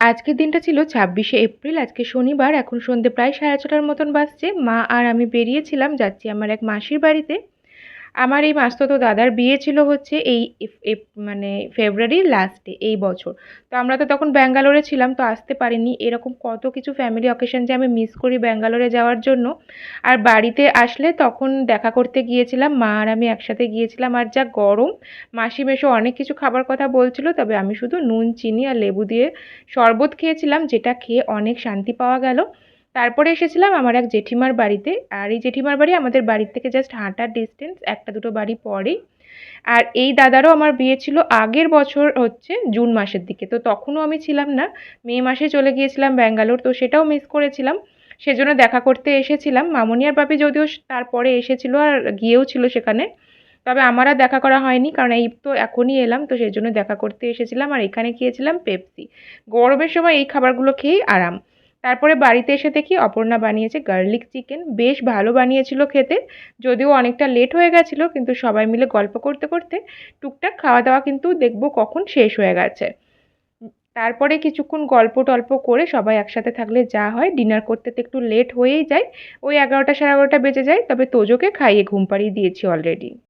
আজকের দিনটা ছিল ছাব্বিশে এপ্রিল, আজকে শনিবার। এখন সন্ধ্যে প্রায় সাড়ে ছটার মতন বাসছে মা আর আমি বেরিয়েছিলাম, যাচ্ছি আমার এক মাসির বাড়িতে। আমার এই মাসতুতো দাদার বিয়ে ছিল হচ্ছে এই মানে ফেব্রুয়ারির লাস্টে এই বছর। তো আমরা তো তখন ব্যাঙ্গালোরে ছিলাম, তো আসতে পারিনি। এরকম কত কিছু ফ্যামিলি অকেশন যে আমি মিস করি ব্যাঙ্গালোরে যাওয়ার জন্য। আর বাড়িতে আসলে তখন দেখা করতে গিয়েছিলাম, মা আর আমি একসাথে গিয়েছিলাম। আর যা গরম মাসি মেশো অনেক কিছু খাবার কথা বলছিল, তবে আমি শুধু নুন, চিনি আর লেবু দিয়ে শরবত খেয়েছিলাম, যেটা খেয়ে অনেক শান্তি পাওয়া গেল। তারপরে এসেছিলাম আমার এক জেঠিমার বাড়িতে। আর এই জেঠিমার বাড়ি আমাদের বাড়ির থেকে জাস্ট হাঁটার ডিস্টেন্স একটা দুটো বাড়ি পরেই। আর এই দাদারও আমার বিয়ে ছিল আগের বছর হচ্ছে জুন মাসের দিকে। তো তখনও আমি ছিলাম না। মে মাসে চলে গিয়েছিলাম ব্যাঙ্গালোর, তো সেটাও মিস করেছিলাম। সেজন্য দেখা করতে এসেছিলাম। মামনি আর বাপি যদিও তারপরে এসেছিল আর গিয়েও ছিল সেখানে। তবে আমার আর দেখা করা হয়নি, কারণ এই তো এখনই এলাম, তো সেই জন্য দেখা করতে এসেছিলাম। আর এখানে খেয়েছিলাম পেপসি গরমের সময় এই খাবারগুলো খেয়েই আরাম। তারপরে বাড়িতে এসে দেখি অপর্ণা বানিয়েছে গার্লিক চিকেন বেশ ভালো বানিয়েছিল খেতে, যদিও অনেকটা লেট হয়ে গেছিল, কিন্তু সবাই মিলে গল্প করতে করতে টুকটাক খাওয়া দাওয়া কিন্তু দেখব কখন শেষ হয়ে গেছে। তারপরে কিছুক্ষণ গল্প টল্প করে সবাই একসাথে থাকলে যা হয় ডিনার করতে তো একটু লেট হয়েই যায়। ওই এগারোটা সাড়ে এগারোটা বেজে যায়, তবে তোজোকে খাইয়ে ঘুম পাড়িয়ে দিয়েছি অলরেডি